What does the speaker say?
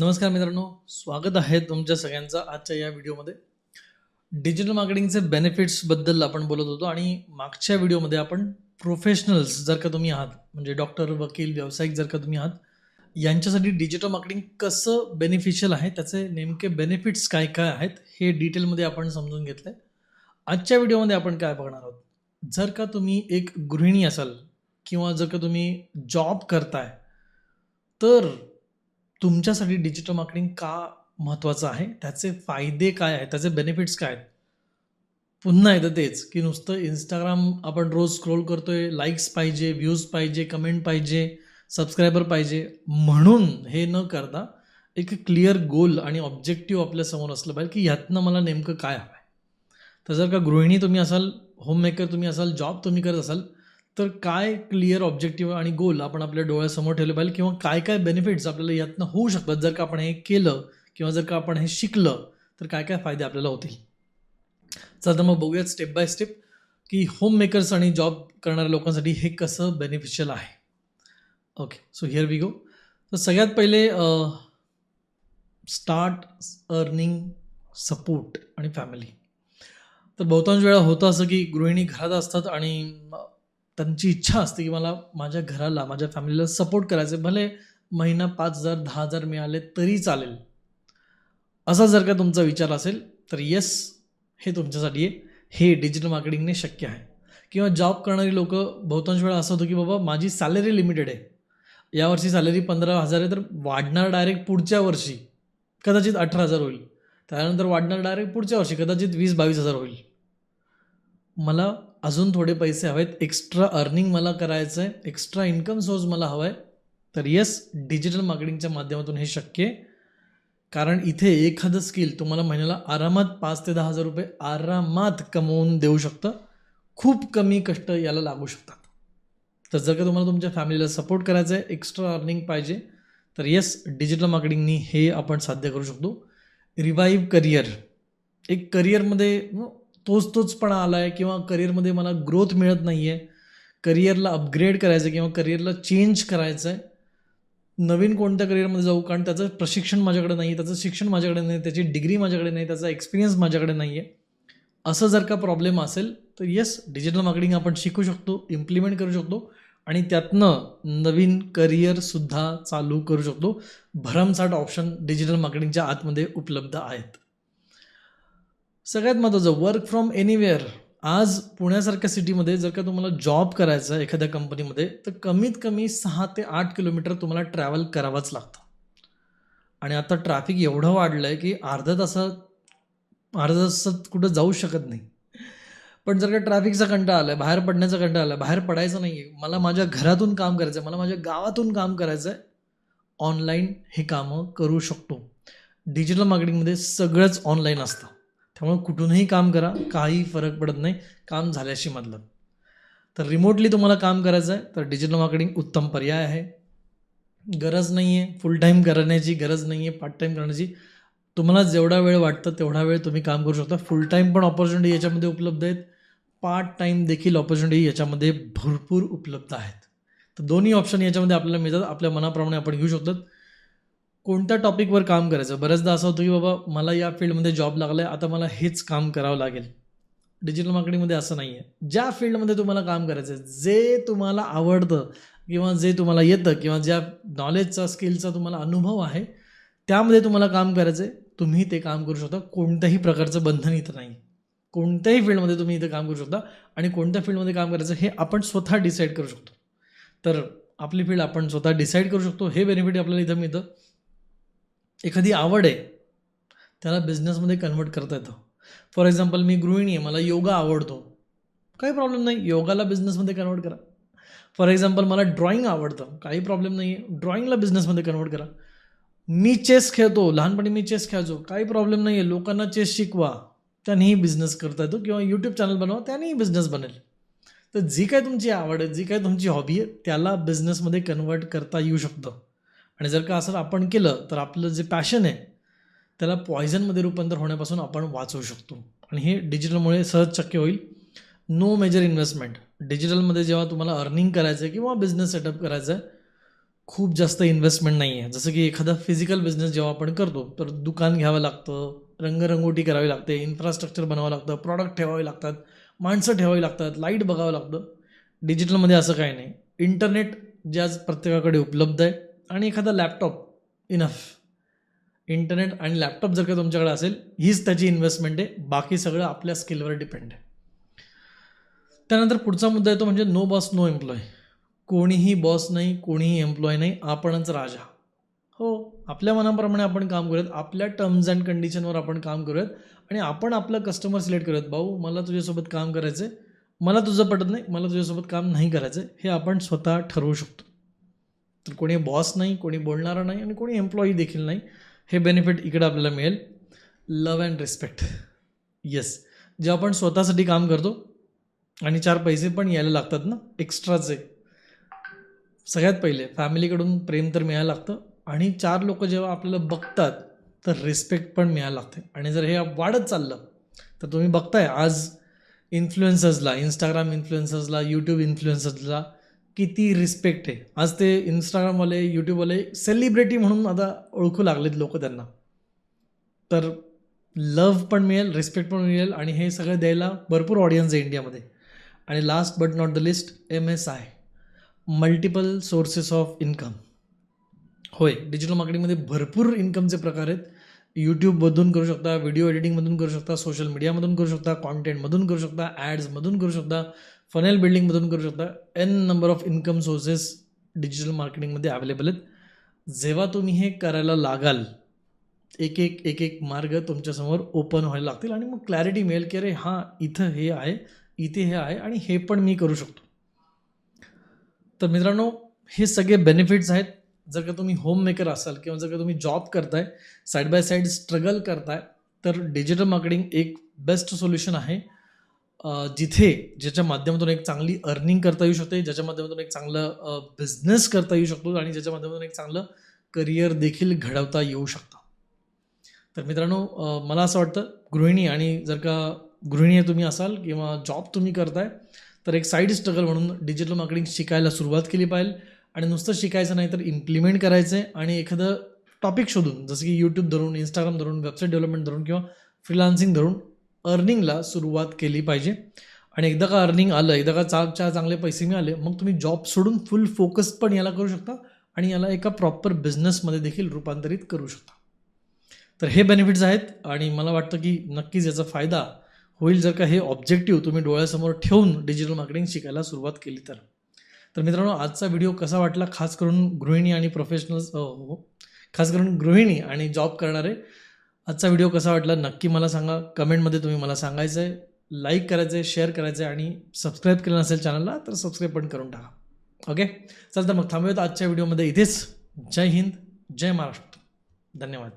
नमस्कार मित्रांनो स्वागत आहे तुमच्या सगळ्यांचं आजच्या या व्हिडिओमध्ये. डिजिटल मार्केटिंगचे बेनिफिट्सबद्दल आपण बोलत होतो आणि मागच्या व्हिडिओमध्ये आपण प्रोफेशनल्स जर का तुम्ही आहात म्हणजे डॉक्टर वकील व्यावसायिक जर का तुम्ही आहात यांच्यासाठी डिजिटल मार्केटिंग कसं बेनिफिशियल आहे त्याचे नेमके बेनिफिट्स काय काय आहेत हे डिटेलमध्ये आपण समजून घेतलं आहे आजच्या व्हिडिओमध्ये आपण काय बघणार आहोत? जर का तुम्ही एक गृहिणी असाल किंवा जर का तुम्ही जॉब करताय तर तुमच्यासाठी डिजिटल मार्केटिंग का महत्त्वाचं आहे? त्याचे फायदे काय आहेत? त्याचे बेनिफिट्स काय आहेत? पुन्हा एकदा तेच की नुसतं इंस्टाग्राम आपण रोज स्क्रोल करतोय लाईक्स पाहिजे व्ह्यूज पाहिजे कमेंट पाहिजे सबस्क्रायबर पाहिजे. म्हणून हे न करता एक क्लिअर गोल आणि ऑब्जेक्टिव्ह आपल्यासमोर असलं पाहिजे की ह्यातनं मला नेमकं काय हवं आहे तर जर का गृहिणी तुम्ही असाल होममेकर तुम्ही असाल जॉब तुम्ही करत असाल तर काय क्लिअर ऑब्जेक्टिव्ह आणि गोल आपण आपल्या डोळ्यासमोर ठेवले पाहिजे किंवा काय काय बेनिफिट्स आपल्याला यातनं होऊ शकतात? जर का आपण हे केलं किंवा जर का आपण हे शिकलं तर काय काय फायदे आपल्याला होतील? चला तर मग बघूयात स्टेप बाय स्टेप की होम मेकर्स आणि जॉब करणाऱ्या लोकांसाठी हे कसं बेनिफिशियल आहे. Okay so here we go तर सगळ्यात पहिले स्टार्ट अर्निंग सपोर्ट आणि फॅमिली तर बहुतांश वेळा होतं असं की गृहिणी घरात असतात आणि त्यांची इच्छा असते की मला माझ्या घराला माझ्या फॅमिलीला सपोर्ट करायचे भले महिना पाच हजार दहा हजार मिळाले तरी चालेल. असा जर का तुमचा विचार असेल तर येस हे तुमच्यासाठी आहे. हे डिजिटल मार्केटिंगने शक्य आहे. किंवा जॉब करणारी लोक बहुतांश वेळा असं होतं की बाबा माझी सॅलरी लिमिटेड आहे. यावर्षी सॅलरी पंधरा हजार आहे तर वाढणार डायरेक्ट पुढच्या वर्षी. कदाचित अठरा हजार होईल. त्यानंतर वाढणार डायरेक्ट पुढच्या वर्षी कदाचित वीस बावीस हजार होईल. मला अजून थोडे पैसे हवेत. एक्स्ट्रा अर्निंग मला करायचं आहे एक्स्ट्रा इन्कम सोर्स मला हवा आहे तर येस डिजिटल मार्केटिंगच्या माध्यमातून हे शक्य आहे. कारण इथे एखादं स्किल तुम्हाला महिन्याला आरामात पाच ते दहा हजार रुपये आरामात कमवून देऊ शकतं. खूप कमी कष्ट याला लागू शकतात. तर जर का तुम्हाला तुमच्या फॅमिलीला सपोर्ट करायचं आहे एक्स्ट्रा अर्निंग पाहिजे तर येस डिजिटल मार्केटिंगनी हे आपण साध्य करू शकतो. रिवाईव्ह करिअर एक करिअरमध्ये तोच तोचपणा आला आहे किंवा करिअरमध्ये मला ग्रोथ मिळत नाही आहे करिअरला अपग्रेड करायचं आहे किंवा करिअरला चेंज करायचं आहे नवीन कोणत्या करिअरमध्ये जाऊ? कारण त्याचं प्रशिक्षण माझ्याकडे नाही आहे त्याचं शिक्षण माझ्याकडे नाही त्याची डिग्री माझ्याकडे नाही त्याचा एक्सपिरियन्स माझ्याकडे नाही आहे असं जर का प्रॉब्लेम असेल तर येस डिजिटल मार्केटिंग आपण शिकू शकतो इम्प्लिमेंट करू शकतो आणि त्यातनं नवीन करिअरसुद्धा चालू करू शकतो. भरमसाठ ऑप्शन डिजिटल मार्केटिंगच्या आतमध्ये उपलब्ध आहेत. सगळ्यात महत्त्वाचं वर्क फ्रॉम एनिवेअर आज पुण्यासारख्या सिटीमध्ये जर का तुम्हाला जॉब करायचा आहे एखाद्या कंपनीमध्ये तर कमीत कमी सहा ते आठ किलोमीटर तुम्हाला ट्रॅव्हल करावंच लागतं. आणि आता ट्रॅफिक एवढं वाढलं आहे की अर्ध्या तासात अर्ध्या तासात कुठं जाऊ शकत नाही. पण जर का ट्रॅफिकचा कंटाळा आला आहे बाहेर पडण्याचा कंटाळा आला बाहेर पडायचं नाही आहे मला माझ्या घरातून काम करायचं आहे मला माझ्या गावातून काम करायचं आहे ऑनलाईन हे कामं करू शकतो. डिजिटल मार्केटिंगमध्ये सगळंच ऑनलाईन असतं. त्यामुळे कुठूनही काम करा काही फरक पडत नाही काम झाल्याशी मतलब. तर रिमोटली तुम्हाला काम करायचं आहे तर डिजिटल मार्केटिंग उत्तम पर्याय आहे. गरज नाही आहे फुल टाईम करण्याची गरज नाही आहे पार्ट टाईम करण्याची. तुम्हाला जेवढा वेळ वाटतं तेवढा वेळ तुम्ही काम करू शकता. फुल टाईम पण ऑपॉर्च्युनिटी याच्यामध्ये उपलब्ध आहेत. पार्ट टाईम देखील ऑपॉर्च्युनिटी याच्यामध्ये भरपूर उपलब्ध आहेत. तर दोन्ही ऑप्शन याच्यामध्ये आपल्याला मिळतात. आपल्या मनाप्रमाणे आपण घेऊ शकतो. कोणत्या टॉपिकवर काम करायचं? बऱ्याचदा असं होतं की बाबा मला या फील्डमध्ये जॉब लागला आहे आता मला हेच काम करावं लागेल. डिजिटल मार्केटिंगमध्ये असं नाही आहे ज्या फील्डमध्ये तुम्हाला काम करायचं आहे जे तुम्हाला आवडतं किंवा जे तुम्हाला येतं किंवा ज्या नॉलेजचा स्किलचा तुम्हाला अनुभव आहे त्यामध्ये तुम्हाला काम करायचं आहे तुम्ही ते काम करू शकता. कोणत्याही प्रकारचं बंधन इथं नाही. कोणत्याही फील्डमध्ये तुम्ही इथं काम करू शकता आणि कोणत्या फील्डमध्ये काम करायचं हे आपण स्वतः डिसाईड करू शकतो. तर आपली फील्ड आपण स्वतः डिसाईड करू शकतो. हे बेनिफिट आपल्याला इथं मिळतं. एखादी आवड आहे त्याला बिझनेसमध्ये कन्वर्ट करता येतं. फॉर एक्झाम्पल मी गृहिणी आहे मला योगा आवडतो. काही प्रॉब्लेम नाही योगाला बिझनेसमध्ये कन्वर्ट करा. फॉर एक्झाम्पल मला ड्रॉईंग आवडतं काही प्रॉब्लेम नाही आहे ड्रॉईंगला बिझनेसमध्ये कन्वर्ट करा. मी चेस खेळतो लहानपणी मी चेस खेळायचो काही प्रॉब्लेम नाही आहे लोकांना चेस शिकवा त्यानेही बिझनेस करता येतो. किंवा यूट्यूब चॅनल बनवा त्यानेही बिझनेस बनेल. तर जी काय तुमची आवड आहे जी काय तुमची हॉबी आहे त्याला बिझनेसमध्ये कन्वर्ट करता येऊ शकतं. आणि जर का असं आपण केलं तर आपलं जे पॅशन आहे त्याला पॉयझनमध्ये रूपांतर होण्यापासून आपण वाचवू शकतो. आणि हे डिजिटलमुळे सहज शक्य होईल. नो मेजर इन्व्हेस्टमेंट डिजिटलमध्ये जेव्हा तुम्हाला अर्निंग करायचं आहे किंवा बिझनेस सेटअप करायचं आहे खूप जास्त इन्व्हेस्टमेंट नाही आहे जसं की एखादा फिजिकल बिझनेस जेव्हा आपण करतो तर दुकान घ्यावं लागतं रंगरंगोटी करावी लागते इन्फ्रास्ट्रक्चर बनावं लागतं प्रॉडक्ट ठेवावे लागतात माणसं ठेवावी लागतात लाइट बघावं लागतं. डिजिटलमध्ये असं काही नाही. इंटरनेट जे आज प्रत्येकाकडे उपलब्ध आहे आणि एखादा लॅपटॉप इनफ इंटरनेट आणि लॅपटॉप जर का तुमच्याकडे असेल हीच त्याची इन्व्हेस्टमेंट आहे. बाकी सगळं आपल्या स्किलवर डिपेंड आहे. त्यानंतर पुढचा मुद्दा येतो म्हणजे नो बॉस नो एम्प्लॉय कोणीही बॉस नाही कोणीही एम्प्लॉय नाही आपणच राजा. हो आपल्या मनाप्रमाणे आपण काम करूयात आपल्या टर्म्स अँड कंडिशनवर आपण काम करूयात आणि आपण आपलं कस्टमर सिलेक्ट करूयात. भाऊ मला तुझ्यासोबत काम करायचं आहे मला तुझं पटत नाही मला तुझ्यासोबत काम नाही करायचं हे आपण स्वतः ठरवू शकतो. कोणी बॉस नाही कोणी बोलणारा नाही आणि कोणी एम्प्लॉई देखील नाही. हे बेनिफिट इकडे आपल्याला मिळेल. लव अँड रिस्पेक्ट येस जे आपण स्वतःसाठी काम करतो आणि चार पैसे पण यायला लागतात ना एक्स्ट्राचे सगळ्यात पहिले फॅमिलीकडून प्रेम तर मिळायला लागतं आणि चार लोक जेव्हा आपल्याला बघतात तर रिस्पेक्ट पण मिळायला लागते. आणि जर हे वाढत चाललं तर तुम्ही बघताय आज इन्फ्लुएन्सर्सला इंस्टाग्राम इन्फ्लुएन्सर्सला यूट्यूब इन्फ्लुएन्सर्सला किती रिस्पेक्ट आहे. आज ते इंस्टाग्रामवाले यूट्यूबवाले सेलिब्रिटी म्हणून आता ओळखू लागलेत लोक त्यांना. तर लव पण मिळेल रिस्पेक्ट पण मिळेल आणि हे सगळं द्यायला भरपूर ऑडियन्स आहे इंडियामध्ये. आणि last but not the least M S I multiple sources of income होय डिजिटल मार्केटिंगमध्ये भरपूर इन्कमचे प्रकार आहेत. यूट्यूबमधून करू शकता व्हिडिओ एडिटिंगमधून करू शकता सोशल मीडियामधून करू शकता कॉन्टेंटमधून करू शकता ॲड्समधून करू शकता फनेल बिल्डिंगमधून करू शकता. N number of income sources digital मार्केटिंगमध्ये अवेलेबल आहेत. जेव्हा तुम्ही हे करायला लागाल एक एक एक एक मार्ग तुमच्यासमोर ओपन व्हायला लागतील आणि मग क्लॅरिटी मिळेल की अरे हां इथं हे आहे इथे हे आहे आणि हे पण मी करू शकतो. तर मित्रांनो हे सगळे बेनिफिट्स आहेत. जर का तुम्ही होम मेकर असाल किंवा जर का तुम्ही जॉब करताय साईड बाय साईड स्ट्रगल करताय तर डिजिटल मार्केटिंग एक बेस्ट सोल्युशन आहे. जिथे ज्याच्या माध्यमातून एक चांगली अर्निंग करता येऊ शकते ज्याच्या माध्यमातून एक चांगलं बिझनेस करता येऊ शकतो आणि ज्याच्या माध्यमातून एक चांगलं करिअर देखील घडवता येऊ शकतं. तर मित्रांनो मला असं वाटतं गृहिणी आणि जर का गृहिणी तुम्ही असाल किंवा जॉब तुम्ही करताय तर एक साईड स्ट्रगल म्हणून डिजिटल मार्केटिंग शिकायला सुरुवात केली पाहिजे आणि नुसतं शिकायचं नाही तर इम्प्लिमेंट करायचं आहे आणि एखादं टॉपिक शोधून जसं की यूट्यूब धरून इंस्टाग्राम धरून वेबसाईट डेव्हलपमेंट धरून किंवा फ्रीलान्सिंग धरून अर्निंगला सुरुवात केली पाहिजे. आणि एकदा का अर्निंग आलं एकदा का चार चार चांगले पैसे मिळाले मग तुम्ही जॉब सोडून फुल फोकस पण याला करू शकता आणि याला एका प्रॉपर बिझनेसमध्ये देखील रूपांतरित करू शकता. तर हे बेनिफिट्स आहेत आणि मला वाटतं की नक्कीच याचा फायदा होईल जर का हे ऑब्जेक्टिव्ह तुम्ही डोळ्यासमोर ठेवून डिजिटल मार्केटिंग शिकायला सुरुवात केली तर. तर मित्रांनो आजचा व्हिडिओ कसा वाटला? खास करून गृहिणी आणि प्रोफेशनल्स हो, खास करून गृहिणी आणि जॉब करणारे आजचा व्हिडिओ कसा वाटला नक्की मला सांगा. कमेंटमध्ये तुम्ही मला सांगायचं आहे लाईक करायचं आहे शेअर करायचं आहे आणि सबस्क्राईब केलं नसेल चॅनलला तर सबस्क्राईब पण करून टाका. ओके चल तर मग थांबूयात आजच्या व्हिडिओमध्ये इथेच. जय हिंद जय महाराष्ट्र. धन्यवाद.